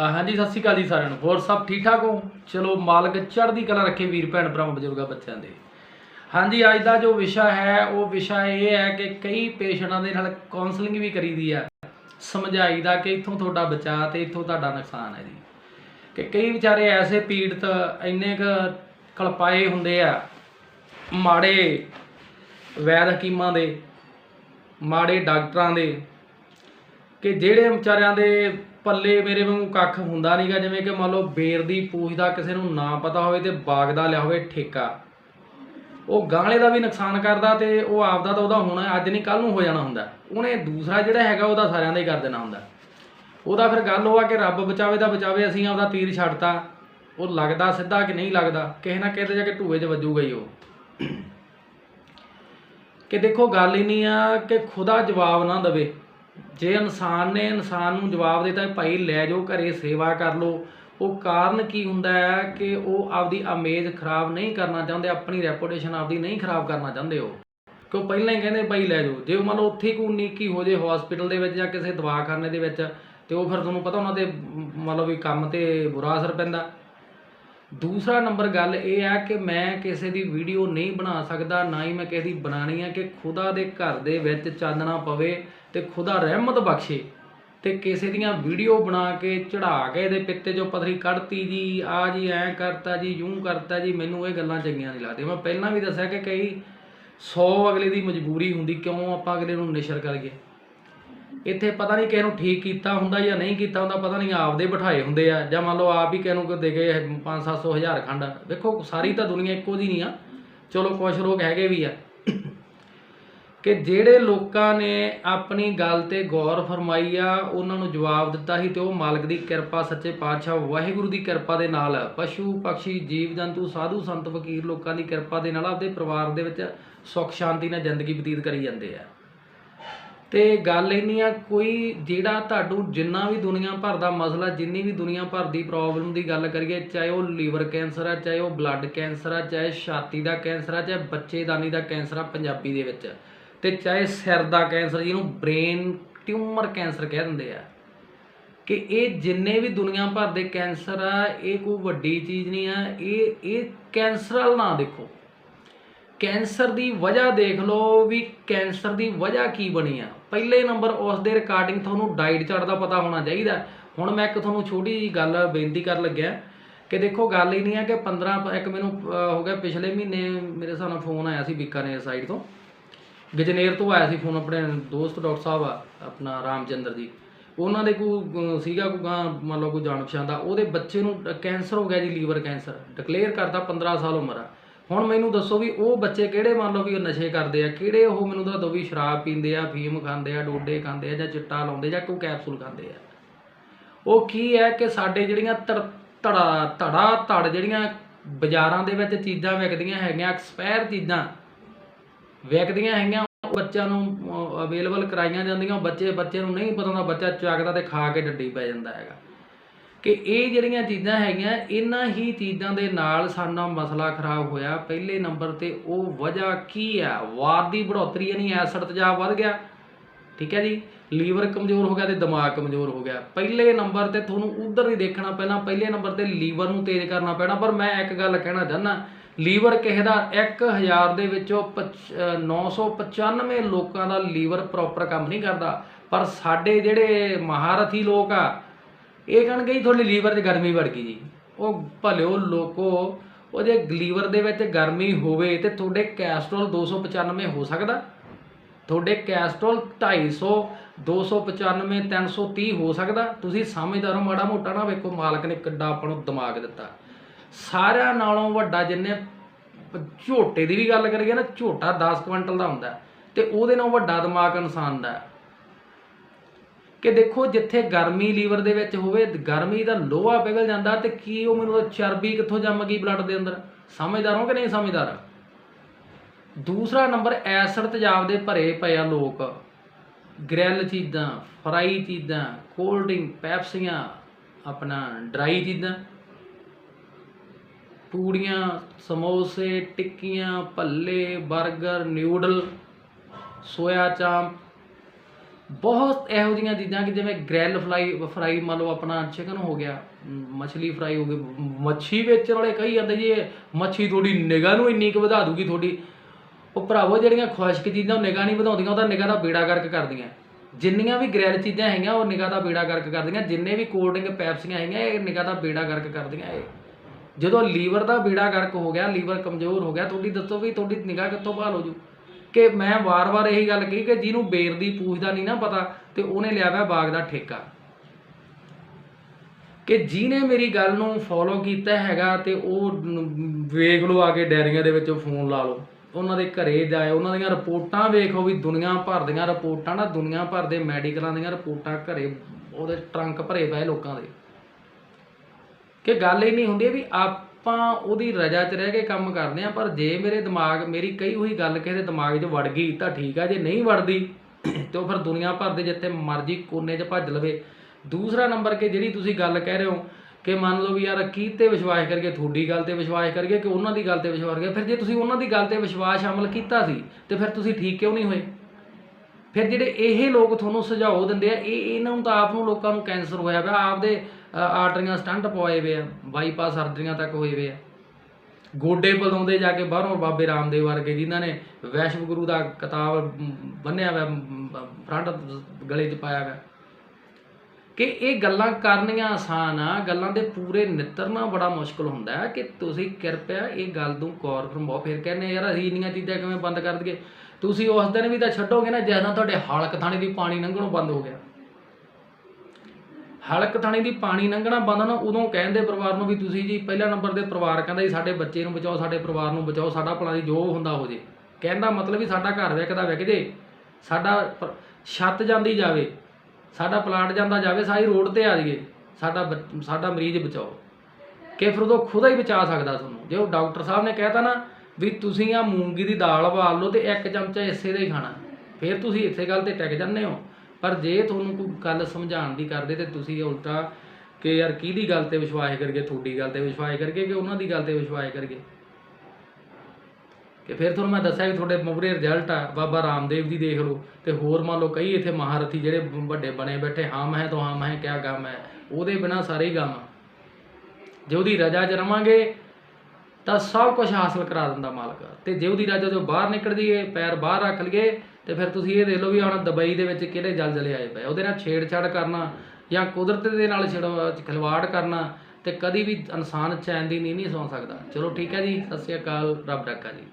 ਹਾਂਜੀ, ਸਤਿ ਸ਼੍ਰੀ ਅਕਾਲ ਜੀ ਸਾਰਿਆਂ ਨੂੰ। ਹੋਰ ਸਭ ਠੀਕ ਠਾਕ ਹੋ? ਚਲੋ, ਮਾਲਕ ਚੜ੍ਹਦੀ ਕਲਾ ਰੱਖੇ ਵੀਰ, ਭੈਣ, ਭਰਾਵਾਂ, ਬਜ਼ੁਰਗਾਂ, ਬੱਚਿਆਂ ਦੇ। ਹਾਂਜੀ, ਅੱਜ ਦਾ ਜੋ ਵਿਸ਼ਾ ਹੈ, ਉਹ ਵਿਸ਼ਾ ਇਹ ਹੈ ਕਿ ਕਈ ਪੇਸ਼ੈਂਟਾਂ ਦੇ ਨਾਲ ਕਾਉਂਸਲਿੰਗ ਵੀ ਕਰੀਦੀ ਆ। ਸਮਝਾਈਦਾ ਕਿ ਇੱਥੋਂ ਤੁਹਾਡਾ ਬਚਾਅ ਤੇ ਇੱਥੋਂ ਤੁਹਾਡਾ ਨੁਕਸਾਨ ਹੈ ਜੀ। ਕਿ ਕਈ ਵਿਚਾਰੇ ਐਸੇ ਪੀੜਤ, ਇੰਨੇ ਕ ਕਲਪਾਏ ਹੁੰਦੇ ਆ, ਮਾੜੇ ਵੈਦ ਹਕੀਮਾਂ ਦੇ, ਮਾੜੇ ਡਾਕਟਰਾਂ ਦੇ, ਕਿ ਜਿਹੜੇ ਵਿਚਾਰਿਆਂ ਦੇ ਪੱਲੇ ਮੇਰੇ ਵਾਂਗੂ ਕੱਖ ਹੁੰਦਾ ਨਹੀਂਗਾ ਜਿਵੇਂ ਕਿ ਮੰਨ ਲਓ ਬੇਰ ਦੀ ਪੂਛ ਦਾ ਕਿਸੇ ਨੂੰ ਨਾ ਪਤਾ ਹੋਵੇ ਤੇ ਬਾਗ ਦਾ ਲਿਆ ਹੋਵੇ ਠੇਕਾ। ਉਹ ਗਾਂਲੇ ਦਾ ਵੀ ਨੁਕਸਾਨ ਕਰਦਾ ਤੇ ਉਹ ਆਪਦਾ ਤਾਂ ਉਹਦਾ ਹੋਣਾ ਅੱਜ ਨਹੀਂ ਕੱਲ ਨੂੰ ਹੋ ਜਾਣਾ ਹੁੰਦਾ। ਉਹਨੇ ਦੂਸਰਾ ਜਿਹੜਾ ਹੈਗਾ ਉਹਦਾ ਸਾਰਿਆਂ ਦਾ ਹੀ ਕਰ ਦੇਣਾ ਹੁੰਦਾ। ਉਹਦਾ ਫਿਰ ਗੱਲ ਉਹ ਆ ਕਿ ਰੱਬ ਬਚਾਵੇ ਤਾਂ ਬਚਾਵੇ, ਅਸੀਂ ਆਪਦਾ ਤੀਰ ਛੱਡਤਾ। ਉਹ ਲੱਗਦਾ ਸਿੱਧਾ ਕਿ ਨਹੀਂ ਲੱਗਦਾ, ਕਿਸੇ ਨਾ ਕਿਸੇ ਜਾ ਕੇ ਢੂਏ 'ਚ ਵੱਜੂਗਾ ਹੀ ਉਹ। ਕਿ ਦੇਖੋ ਗੱਲ ਹੀ ਨਹੀਂ ਆ ਕਿ ਖੁਦਾ ਜਵਾਬ ਨਾ ਦਵੇ। ਜੇ ਇਨਸਾਨ ਨੇ ਇਨਸਾਨ ਨੂੰ ਜਵਾਬ ਦਿੱਤਾ ਭਾਈ ਲੈ ਜਾਓ, ਘਰੇ ਸੇਵਾ ਕਰ ਲਓ, ਉਹ ਕਾਰਨ ਕੀ ਹੁੰਦਾ ਹੈ ਕਿ ਉਹ ਆਪਦੀ ਅਮੇਜ ਖਰਾਬ ਨਹੀਂ ਕਰਨਾ ਚਾਹੁੰਦੇ, ਆਪਣੀ ਰੈਪੂਟੇਸ਼ਨ ਆਪਦੀ ਨਹੀਂ ਖਰਾਬ ਕਰਨਾ ਚਾਹੁੰਦੇ ਉਹ? ਕਿ ਉਹ ਪਹਿਲਾਂ ਹੀ ਕਹਿੰਦੇ ਭਾਈ ਲੈ ਜਾਓ, ਜੇ ਮੰਨ ਲਓ ਉੱਥੇ ਹੀ ਕੋਈ ਨੀਕੀ ਹੋ ਜੇ ਹਸਪੀਟਲ ਦੇ ਵਿੱਚ ਜਾਂ ਕਿਸੇ ਦਵਾਖਾਨੇ ਦੇ ਵਿੱਚ, ਤੇ ਉਹ ਫਿਰ ਤੁਹਾਨੂੰ ਪਤਾ ਉਹਨਾਂ ਦੇ ਮਤਲਬ ਵੀ ਕੰਮ ਤੇ ਬੁਰਾ ਅਸਰ ਪੈਂਦਾ। ਦੂਸਰਾ ਨੰਬਰ ਗੱਲ ਇਹ ਹੈ ਕਿ ਮੈਂ ਕਿਸੇ ਦੀ ਵੀਡੀਓ ਨਹੀਂ ਬਣਾ ਸਕਦਾ, ਨਾ ਹੀ ਮੈਂ ਕਿਸੇ ਦੀ ਬਣਾਣੀ ਹੈ ਕਿ ਖੁਦਾ ਦੇ ਘਰ ਦੇ ਵਿੱਚ ਚਾਨਣਾ ਪਵੇ ਤੇ ਖੁਦਾ ਰਹਿਮਤ ਬਖਸ਼ੇ ਤੇ ਕਿਸੇ ਦੀਆਂ ਵੀਡੀਓ ਬਣਾ ਕੇ ਚੜਾ ਕੇ ਇਹਦੇ ਪਿੱਤੇ ਜੋ ਪਥਰੀ ਕੱਢਤੀ ਜੀ, ਆ ਜੀ, ਐ ਕਰਤਾ ਜੀ, ਯੂੰ ਕਰਤਾ ਜੀ, ਮੈਨੂੰ ਇਹ ਗੱਲਾਂ ਚੰਗੀਆਂ ਨਹੀਂ ਲੱਗਦੀਆਂ। ਮੈਂ ਪਹਿਲਾਂ ਵੀ ਦੱਸਿਆ ਕਿ ਕਈ 100 ਅਗਲੇ ਦੀ ਮਜਬੂਰੀ ਹੁੰਦੀ, ਕਿਉਂ ਆਪਾਂ ਅਗਲੇ ਨੂੰ ਨਿਸ਼ਰ ਕਰੀਏ ਇੱਥੇ ਪਤਾ ਨਹੀਂ ਕਿਸੇ ਨੂੰ ਠੀਕ ਕੀਤਾ ਹੁੰਦਾ ਜਾਂ ਨਹੀਂ ਕੀਤਾ ਹੁੰਦਾ, ਪਤਾ ਨਹੀਂ ਆਪਦੇ ਬਿਠਾਏ ਹੁੰਦੇ ਆ, ਜਾਂ ਮੰਨ ਲਓ ਆਪ ਹੀ ਕਿਸੇ ਨੂੰ ਕੋਈ ਦੇ ਗਏ 5-700 ਹਜ਼ਾਰ ਖੰਡ। ਵੇਖੋ, ਸਾਰੀ ਤਾਂ ਦੁਨੀਆ ਇੱਕੋ ਦੀ ਨਹੀਂ ਆ। ਚਲੋ ਕੁਝ ਲੋਕ ਹੈਗੇ ਵੀ ਆ। ਕਿ ਜਿਹੜੇ ਲੋਕਾਂ ਨੇ ਆਪਣੀ ਗੱਲ ਤੇ ਗੌਰ ਫਰਮਾਈ ਆ, ਉਹਨਾਂ ਨੂੰ ਜਵਾਬ ਦਿੱਤਾ ਸੀ ਤੇ ਉਹ ਮਾਲਕ ਦੀ ਕਿਰਪਾ, ਸੱਚੇ ਪਾਤਸ਼ਾਹ ਵਾਹਿਗੁਰੂ ਦੀ ਕਿਰਪਾ ਦੇ ਨਾਲ, ਪਸ਼ੂ, ਪਕਸ਼ੀ, ਜੀਵ, ਜੰਤੂ, ਸਾਧੂ, ਸੰਤ ਫਕੀਰ ਲੋਕਾਂ ਦੀ ਕਿਰਪਾ ਦੇ ਨਾਲ ਆਪਦੇ ਪਰਿਵਾਰ ਦੇ ਵਿੱਚ ਸੁੱਖ, ਸ਼ਾਂਤੀ ਨਾਲ ਜ਼ਿੰਦਗੀ ਬਤੀਤ ਕਰੀ ਜਾਂਦੇ ਆ। ਤੇ ਗੱਲ ਇੰਨੀ ਆ, ਕੋਈ ਜਿਹੜਾ ਤੁਹਾਨੂੰ ਜਿੰਨਾ ਵੀ ਦੁਨੀਆ ਭਰ ਦਾ ਮਸਲਾ, ਜਿੰਨੀ ਵੀ ਦੁਨੀਆ ਭਰ ਦੀ ਪ੍ਰੋਬਲਮ ਦੀ ਗੱਲ ਕਰੀਏ, ਚਾਹੇ ਉਹ ਲੀਵਰ ਕੈਂਸਰ ਆ, ਚਾਹੇ ਉਹ ਬਲੱਡ ਕੈਂਸਰ ਆ, ਚਾਹੇ ਛਾਤੀ ਦਾ ਕੈਂਸਰ ਆ, ਚਾਹੇ ਬੱਚੇਦਾਨੀ ਦਾ ਕੈਂਸਰ ਆ, ਪੰਜਾਬੀ ਦੇ ਵਿੱਚ ਤੇ ਚਾਹੇ ਸਿਰ ਦਾ ਕੈਂਸਰ, ਜਿਹਨੂੰ ਬ੍ਰੇਨ ਟਿਊਮਰ ਕੈਂਸਰ ਕਹਿ ਦਿੰਦੇ ਆ, ਕਿ ਇਹ ਜਿੰਨੇ ਵੀ ਦੁਨੀਆ ਭਰ ਦੇ ਕੈਂਸਰ ਆ, ਇਹ ਕੋਈ ਵੱਡੀ ਚੀਜ਼ ਨਹੀਂ ਆ, ਇਹ ਇਹ ਕੈਂਸਰ ਨਾ ਦੇਖੋ। ਕੈਂਸਰ ਦੀ ਵਜ੍ਹਾ ਦੇਖ ਲਓ ਵੀ ਕੈਂਸਰ ਦੀ ਵਜ੍ਹਾ ਕੀ ਬਣੀ ਆ। ਪਹਿਲੇ ਨੰਬਰ ਉਸ ਦੇ ਰਿਕਾਰਡਿੰਗ ਤੁਹਾਨੂੰ ਡਾਈਟ ਚਾਰਟ ਦਾ ਪਤਾ ਹੋਣਾ ਚਾਹੀਦਾ। ਹੁਣ ਮੈਂ ਇੱਕ ਤੁਹਾਨੂੰ ਛੋਟੀ ਜੀ ਗੱਲ ਬੇਨਤੀ ਕਰਨ ਲੱਗਿਆ, ਕਿ ਦੇਖੋ ਗੱਲ ਹੀ ਨਹੀਂ ਆ ਕਿ 15 ਇੱਕ ਮੈਨੂੰ ਹੋ ਗਿਆ ਪਿਛਲੇ ਮਹੀਨੇ ਮੇਰੇ ਹਿਸਾਬ ਨਾਲ ਫੋਨ ਆਇਆ ਸੀ ਬੀਕਾਨੇਰ ਸਾਈਡ ਤੋਂ। ਗਜਨੇਰ ਤੋਂ ਆਇਆ ਸੀ ਫੋਨ ਆਪਣੇ ਦੋਸਤ ਡਾਕਟਰ ਸਾਹਿਬ ਆ, ਆਪਣਾ ਰਾਮਚੰਦਰ ਜੀ। ਉਹਨਾਂ ਦੇ ਕੋ ਸੀਗਾ ਕੋਈ ਗਾਂ, ਮੰਨ ਲਓ ਕੋਈ ਜਾਣ ਪਛਾਣ ਦਾ, ਉਹਦੇ ਬੱਚੇ ਨੂੰ ਕੈਂਸਰ ਹੋ ਗਿਆ ਜੀ, ਲੀਵਰ ਕੈਂਸਰ। ਡਿਕਲੇਅਰ ਕਰਤਾ 15 ਸਾਲ ਉਮਰ ਆ। ਹੁਣ ਮੈਨੂੰ ਦੱਸੋ ਵੀ ਉਹ ਬੱਚੇ ਕਿਹੜੇ, ਮੰਨ ਲਓ ਵੀ ਉਹ ਨਸ਼ੇ ਕਰਦੇ ਆ, ਕਿਹੜੇ ਉਹ ਮੈਨੂੰ ਦੱਸੋ ਵੀ ਸ਼ਰਾਬ ਪੀਂਦੇ ਆ, ਫੀਮ ਖਾਂਦੇ ਆ, ਡੋਡੇ ਖਾਂਦੇ ਆ, ਜਾਂ ਚਿੱਟਾ ਲਾਉਂਦੇ, ਜਾਂ ਕੋਈ ਕੈਪਸੂਲ ਖਾਂਦੇ ਆ। ਉਹ ਕੀ ਹੈ ਕਿ ਸਾਡੇ ਜਿਹੜੀਆਂ ਧੜ ਧੜਾ ਧੜਾ ਧੜ ਜਿਹੜੀਆਂ ਬਾਜ਼ਾਰਾਂ ਦੇ ਵਿੱਚ ਚੀਜ਼ਾਂ ਵਿਕਦੀਆਂ ਹੈਗੀਆਂ, ਐਕਸਪਾਇਰ ਚੀਜ਼ਾਂ ਵਿਕਦੀਆਂ ਹੈਗੀਆਂ, ਉਹ ਬੱਚਿਆਂ ਨੂੰ ਅਵੇਲੇਬਲ ਕਰਾਈਆਂ ਜਾਂਦੀਆਂ ਬੱਚੇ ਬੱਚੇ ਨੂੰ ਨਹੀਂ ਪਤਾ ਹੁੰਦਾ, ਬੱਚਾ ਚੱਕਦਾ ਤੇ ਖਾ ਕੇ ਡੱਡੀ ਪੈ ਜਾਂਦਾ ਹੈਗਾ। ਕਿ ਇਹ ਜਿਹੜੀਆਂ ਚੀਜ਼ਾਂ ਹੈਗੀਆਂ, ਇਹਨਾਂ ਹੀ ਚੀਜ਼ਾਂ ਦੇ ਨਾਲ ਸਾਡਾ ਮਸਲਾ ਖਰਾਬ ਹੋਇਆ। ਪਹਿਲੇ ਨੰਬਰ ਤੇ ਉਹ ਵਜ੍ਹਾ ਕੀ ਆ? ਵਾਰ ਦੀ ਬੜੋਤਰੀ ਯਾਨੀ ਐਸਿਡ ਤੇਜ਼ਾਬ ਵੱਧ ਗਿਆ। ਠੀਕ ਹੈ ਜੀ? ਲੀਵਰ ਕਮਜ਼ੋਰ ਹੋ ਗਿਆ ਤੇ ਦਿਮਾਗ ਕਮਜ਼ੋਰ ਹੋ ਗਿਆ। ਪਹਿਲੇ ਨੰਬਰ ਤੇ ਤੁਹਾਨੂੰ ਉਧਰ ਨਹੀਂ ਦੇਖਣਾ ਪੈਣਾ, ਪਹਿਲੇ ਨੰਬਰ ਤੇ ਲੀਵਰ ਨੂੰ ਤੇਜ਼ ਕਰਨਾ ਪੈਣਾ। ਪਰ ਮੈਂ ਇੱਕ ਗੱਲ ਕਹਿਣਾ ਚਾਹੁੰਦਾ ਲੀਵਰ ਕਿਸੇ ਦਾ 1000 ਦੇ ਵਿੱਚੋਂ ਪੱਚ- ਅਹ 995 ਲੋਕਾਂ ਦਾ ਲੀਵਰ ਪ੍ਰੋਪਰ ਕੰਮ ਨਹੀਂ ਕਰਦਾ। ਪਰ ਸਾਡੇ ਜਿਹੜੇ ਮਹਾਰਥੀ ਲੋਕ ਆ, ਇਹ ਕਹਿਣਗੇ ਜੀ ਤੁਹਾਡੇ ਲੀਵਰ 'ਚ ਗਰਮੀ ਵੜ ਗਈ ਜੀ। ਉਹ ਭਲਿਓ ਲੋਕੋ, ਉਹ ਜੇ ਲੀਵਰ ਦੇ ਵਿੱਚ ਗਰਮੀ ਹੋਵੇ ਤੇ ਤੁਹਾਡੇ ਕੈਸਟਰੋਲ 295 ਹੋ ਸਕਦਾ। ਤੁਹਾਡੇ ਕੈਸਟਰੋਲ 250 295 330 ਹੋ ਸਕਦਾ। ਤੁਸੀਂ ਸਮਝਦਾਰ ਹੋ ਮਾੜਾ ਮੋਟਾ ਨਾ ਵੇਖੋ, ਮਾਲਕ ਨੇ ਕਿੱਡਾ ਆਪਾਂ ਨੂੰ ਦਿਮਾਗ ਦਿੱਤਾ। ਸਾਰਿਆਂ ਨਾਲੋਂ ਵੱਡਾ ਜਿੰਨੇ ਝੋਟੇ ਦੀ ਵੀ ਗੱਲ ਕਰੀਏ ਨਾ, ਝੋਟਾ 10 ਕੁਇੰਟਲ ਦਾ ਹੁੰਦਾ ਤੇ ਉਹਦੇ ਨਾਲੋਂ ਵੱਡਾ ਦਿਮਾਗ ਇਨਸਾਨ ਦਾ ਕਿ ਦੇਖੋ, ਜਿੱਥੇ ਗਰਮੀ ਲੀਵਰ ਦੇ ਵਿੱਚ ਹੋਵੇ, ਗਰਮੀ ਦਾ ਲੋਹਾ ਪਿਘਲ ਜਾਂਦਾ ਤੇ ਕੀ ਉਹ ਮੈਨੂੰ ਚਰਬੀ ਕਿੱਥੋਂ ਜੰਮ ਗਈ ਬਲੱਡ ਦੇ ਅੰਦਰ? ਸਮਝਦਾਰ ਹੋ ਕਿ ਨਹੀਂ ਸਮਝਦਾਰ? ਦੂਸਰਾ ਨੰਬਰ ਐਸਿਡ ਤੇਜ਼ਾਬ ਦੇ ਭਰੇ ਪਏ ਆ ਲੋਕ। ਗ੍ਰਿਲ ਚੀਜ਼ਾਂ, ਫਰਾਈ ਚੀਜ਼ਾਂ, ਕੋਲਡ ਡਰਿੰਕ, ਪੈਪਸੀਆਂ, ਆਪਣਾ ਡਰਾਈ ਚੀਜ਼ਾਂ। ਪੂੜੀਆਂ ਸਮੋਸੇ ਟਿੱਕੀਆਂ ਭੱਲੇ 버ਗਰ ਨਿਊਡਲ ਸੋਇਆ ਚਾਂਪ। ਬਹੁਤ ਇਹੋ ਜਿਹੀਆਂ ਚੀਜ਼ਾਂ ਕਿ ਜਿਵੇਂ ਗ੍ਰਿਲ ਫਰਾਈ ਫਰਾਈ ਮੰਨ ਲਓ ਆਪਣਾ ਚਿਕਨ ਹੋ ਗਿਆ ਮ, ਮਛਲੀ ਫਰਾਈ ਹੋ ਗਈ ਮੱਛੀ ਵੇਚਣ ਵਾਲੇ ਕਹੀ ਜਾਂਦੇ ਜੀ ਇਹ ਮੱਛੀ ਥੋੜੀ ਨਿਗਾਹ ਨੂੰ ਇੰਨੀ ਕੁ ਵਧਾ ਦੂਗੀ ਤੁਹਾਡੀ। ਉਹ ਭਰਾਵੋ ਜਿਹੜੀਆਂ ਖੁਸ਼ਕ ਚੀਜ਼ਾਂ ਉਹ ਨਿਗਾਹ ਨਹੀਂ ਵਧਾਉਂਦੀਆਂ ਉਹਦਾ ਨਿਗਾਹ ਦਾ ਬੇੜਾ ਗਰਕ ਕਰਦੀਆਂ। ਜਿੰਨੀਆਂ ਵੀ ਗ੍ਰਿਲ ਚੀਜ਼ਾਂ ਹੈਗੀਆਂ ਉਹ ਨਿਗਾਹ ਦਾ ਬੇੜਾ ਗਰਕ ਕਰਦੀਆਂ। ਜਿੰਨੇ ਵੀ ਕੋਲਡ ਡਰਿੰਕ ਪੈਪਸੀਆਂ ਹੈਗੀਆਂ ਇਹ ਨਿਗਾਹ ਦਾ ਬੇੜਾ ਗਰਕ ਕਰਦੀਆਂ ਇਹ। ਜਦੋਂ ਲੀਵਰ ਦਾ ਬੀੜਾ ਗਰਕ ਹੋ ਗਿਆ, ਲੀਵਰ ਕਮਜ਼ੋਰ ਹੋ ਗਿਆ, ਤੁਹਾਡੀ ਦੱਸੋ ਵੀ ਤੁਹਾਡੀ ਨਿਗਾਹ ਕਿੱਥੋਂ ਬਹਾਲ ਹੋ ਜੂ? ਕਿ ਮੈਂ ਵਾਰ-ਵਾਰ ਇਹੀ ਗੱਲ ਕਹੀ ਕਿ ਜਿਹਨੂੰ ਬੇਰ ਦੀ ਪੂਛ ਦਾ ਨਹੀਂ ਨਾ ਪਤਾ ਤੇ ਉਹਨੇ ਲਿਆ ਵਾ ਬਾਗ ਦਾ ਠੇਕਾ। ਕਿ ਜਿਹਨੇ ਮੇਰੀ ਗੱਲ ਨੂੰ ਫੋਲੋ ਕੀਤਾ ਹੈਗਾ ਤੇ ਉਹ ਨ- ਵੇਖ ਲਓ ਆ ਕੇ ਡੈਰੀਆਂ ਦੇ ਵਿੱਚ ਫੋਨ ਲਾ ਲਓ। ਉਹਨਾਂ ਦੇ ਘਰੇ ਜਾਏ, ਉਹਨਾਂ ਦੀਆਂ ਰਿਪੋਰਟਾਂ ਵੇਖੋ ਵੀ ਦੁਨੀਆ ਭਰ ਦੀਆਂ ਰਿਪੋਰਟਾਂ ਨਾ, ਦੁਨੀਆ ਭਰ ਦੇ ਮੈਡੀਕਲਾਂ ਦੀਆਂ ਰਿਪੋਰਟਾਂ ਘਰੇ ਉਹਦੇ ਟਰੰਕ ਭਰੇ ਪਏ ਲੋਕਾਂ ਦੇ। ਕਿ ਗੱਲ ਇਹ ਨਹੀਂ ਹੁੰਦੀ ਵੀ ਆਪਾਂ ਉਹਦੀ ਰਜਾ 'ਚ ਰਹਿ ਕੇ ਕੰਮ ਕਰਦੇ ਆ ਪਰ ਜੇ ਮੇਰੇ ਦਿਮਾਗ, ਮੇਰੀ ਕਈ ਹੋਈ ਗੱਲ ਕਿਸੇ ਦੇ ਦਿਮਾਗ 'ਚ ਵੜ ਗਈ ਤਾਂ ਠੀਕ ਆ, ਜੇ ਨਹੀਂ ਵੜਦੀ ਤੇ ਉਹ ਫਿਰ ਦੁਨੀਆ ਭਰ ਦੇ ਜਿੱਥੇ ਮਰਜ਼ੀ ਕੋਨੇ 'ਚ ਭੱਜ ਲਵੇ। ਦੂਸਰਾ ਨੰਬਰ ਕਿ ਜਿਹੜੀ ਤੁਸੀਂ ਗੱਲ ਕਹਿ ਰਹੇ ਹੋ ਕਿ ਮੰਨ ਲਓ ਵੀ ਯਾਰ ਕੀ ਤੇ ਵਿਸ਼ਵਾਸ ਕਰਕੇ ਤੁਹਾਡੀ ਗੱਲ ਤੇ ਵਿਸ਼ਵਾਸ ਕਰਕੇ ਕਿ ਉਹਨਾਂ ਦੀ ਗੱਲ ਤੇ ਵਿਸ਼ਵਾਸ ਕਰਕੇ ਫਿਰ ਜੇ ਤੁਸੀਂ ਉਹਨਾਂ ਦੀ ਗੱਲ ਤੇ ਵਿਸ਼ਵਾਸ ਸ਼ਾਮਲ ਕੀਤਾ ਸੀ ਤੇ ਫਿਰ ਤੁਸੀਂ ਠੀਕ ਕਿਉਂ ਨਹੀਂ ਹੋਏ? ਫਿਰ ਜਿਹੜੇ ਇਹ ਲੋਕ ਤੁਹਾਨੂੰ ਸੁਝਾਅ ਦਿੰਦੇ ਆ, ਇਹ ਇਹਨਾਂ ਨੂੰ ਤਾਂ ਆਪ ਨੂੰ ਲੋਕਾਂ ਨੂੰ ਕੈਂਸਰ ਹੋਇਆ ਪਿਆ, ਆਪਦੇ ਆਰਟਰੀਆਂ ਸਟੰਟ ਪਵਾਏ ਵੇ ਆ, ਬਾਈਪਾਸ ਸਰਜਰੀਆਂ ਤੱਕ ਹੋਏ ਵੇ ਆ। ਗੋਡੇ ਬਲਾਉਂਦੇ ਜਾ ਕੇ ਬਾਹਰੋਂ ਬਾਬੇ ਰਾਮਦੇਵ ਵਰਗੇ ਜਿਨ੍ਹਾਂ ਨੇ ਵੈਸ਼ਵ ਗੁਰੂ ਦਾ ਕਿਤਾਬ ਬੰਨਿਆ ਹੋਇਆ ਫਰੰਟ ਗਲੇ 'ਚ ਪਾਇਆ ਹੋਇਆ ਕਿ ਇਹ ਗੱਲਾਂ ਕਰਨੀਆਂ ਆਸਾਨ ਆ, ਗੱਲਾਂ ਦੇ ਪੂਰੇ ਨਿੱਤਰਨਾ ਬੜਾ ਮੁਸ਼ਕਲ ਹੁੰਦਾ ਹੈ ਕਿ ਤੁਸੀਂ ਕਿਰਪਿਆ ਇਹ ਗੱਲ ਨੂੰ ਗੌਰ ਫਰਮਾਓ। ਫਿਰ ਕਹਿੰਦੇ ਯਾਰ ਅਸੀਂ ਇੰਨੀਆਂ ਚੀਜ਼ਾਂ ਕਿਵੇਂ ਬੰਦ ਕਰ ਦਈਏ? ਤੁਸੀਂ ਉਸ ਦਿਨ ਵੀ ਤਾਂ ਛੱਡੋਗੇ ਨਾ ਜਦੋਂ ਤੁਹਾਡੇ ਹਲਕ ਥਾਣੇ ਦੀ ਪਾਣੀ ਲੰਘਣੋਂ ਬੰਦ ਹੋ ਗਿਆ। ਹਲਕ ਥਾਣੇ ਦੀ ਪਾਣੀ ਲੰਘਣਾ ਬੰਦ ਨਾ ਉਦੋਂ ਕਹਿੰਦੇ ਪਰਿਵਾਰ ਨੂੰ ਵੀ ਤੁਸੀਂ ਜੀ ਪਹਿਲਾ ਨੰਬਰ ਦੇ ਪਰਿਵਾਰ ਕਹਿੰਦਾ ਜੀ ਸਾਡੇ ਬੱਚੇ ਨੂੰ ਬਚਾਓ, ਸਾਡੇ ਪਰਿਵਾਰ ਨੂੰ ਬਚਾਓ, ਸਾਡਾ ਭਲਾ ਦੀ ਜੋ ਹੁੰਦਾ ਹੋ ਜੇ। ਕਹਿੰਦਾ ਮਤਲਬ ਵੀ ਸਾਡਾ ਘਰ ਵਿਕਦਾ ਵਿਕ ਜੇ, ਸਾਡਾ ਪ- ਛੱਤ ਜਾਂਦੀ ਜਾਵੇ, ਸਾਡਾ ਪਲਾਟ ਜਾਂਦਾ ਜਾਵੇ, ਸਾਰੀ ਰੋਡ ਤੇ ਆ ਜਾਈਏ, ਸਾਡਾ ਬੱਚ- ਸਾਡਾ ਮਰੀਜ਼ ਬਚਾਓ। ਕਿ ਫਿਰ ਉਦੋਂ ਖੁਦਾ ਹੀ ਬਚਾ ਸਕਦਾ ਤੁਹਾਨੂੰ। ਜੇ ਉਹ ਡਾਕਟਰ ਸਾਹਿਬ ਨੇ ਕਹਿਤਾ ਨਾ ਵੀ ਤੁਸੀਂ ਆ ਮੂੰਗੀ ਦੀ ਦਾਲ ਉਬਾਲ ਲਓ ਤੇ ਇੱਕ ਚਮਚਾ ਇਸੇ ਦਾ ਹੀ ਖਾਣਾ। ਫਿਰ ਤੁਸੀਂ ਇਸੇ ਗੱਲ ਤੇ ਟਿਕ ਜਾਂਦੇ ਹੋ। ਪਰ ਜੇ ਤੁਹਾਨੂੰ ਕੋਈ ਗੱਲ ਸਮਝਾਉਣ ਦੀ ਕਰਦੇ ਤੇ ਤੁਸੀਂ ਉਲਟਾ ਕਿ ਯਾਰ ਕਿਹਦੀ ਗੱਲ ਤੇ ਵਿਸ਼ਵਾਸ ਕਰਕੇ ਤੁਹਾਡੀ ਗੱਲ ਤੇ ਵਿਸ਼ਵਾਸ ਕਰਕੇ ਕਿ ਉਹਨਾਂ ਦੀ ਗੱਲ ਤੇ ਵਿਸ਼ਵਾਸ ਕਰਕੇ ਕਿ ਫਿਰ ਤੁਹਾਨੂੰ ਮੈਂ ਦੱਸਿਆ ਕਿ ਤੁਹਾਡੇ ਮੁਬਰੇ ਰਿਜ਼ਲਟ ਆ, ਬਾਬਾ ਰਾਮਦੇਵ ਦੀ ਦੇਖ ਲਓ, ਤੇ ਹੋਰ ਮੰਨ ਲਓ ਕਈ ਇੱਥੇ ਮਹਾਰਥੀ ਜਿਹੜੇ ਵੱਡੇ ਬਣੇ ਬੈਠੇ ਹਮ ਹੈ ਤਾਂ ਹਮ ਹੈ ਕਿਆ ਗਮ ਹੈ, ਉਹਦੇ ਬਿਨਾ ਸਾਰੇ ਹੀ ਗਮ ਆ। ਜੇ ਉਹਦੀ ਰਜਾ 'ਚ ਰਵਾਂਗੇ ਤਾਂ ਸਭ ਕੁਝ ਹਾਸਲ ਕਰਾ ਦਿੰਦਾ ਮਾਲਕ। ਤੇ ਜੇ ਉਹਦੀ ਰਾਜਾ ਜੋ ਬਾਹਰ ਨਿਕਲਦੀ ਜਾਈਏ ਪੈਰ ਬਾਹਰ ਰੱਖ ਲਈਏ, ਤੇ ਫਿਰ ਤੁਸੀਂ ਇਹ ਦੇਖ ਲਓ ਵੀ ਹੁਣ ਦੁਬਈ ਦੇ ਵਿੱਚ ਕਿਹੜੇ ਜਲ ਜਲੇ ਆਏ ਪਏ। ਉਹਦੇ ਨਾਲ ਛੇੜਛਾੜ ਕਰਨਾ ਜਾਂ ਕੁਦਰਤ ਦੇ ਨਾਲ ਛੇੜ, ਖਿਲਵਾੜ ਕਰਨਾ, ਤੇ ਕਦੀ ਵੀ ਇਨਸਾਨ ਚੈਨ ਦੀ ਨੀਂਦ ਨਹੀਂ ਸੌਂ ਸਕਦਾ। ਚਲੋ ਠੀਕ ਹੈ ਜੀ, ਸਤਿ ਸ਼੍ਰੀ ਅਕਾਲ, ਰੱਬ ਰੱਖਾ ਜੀ।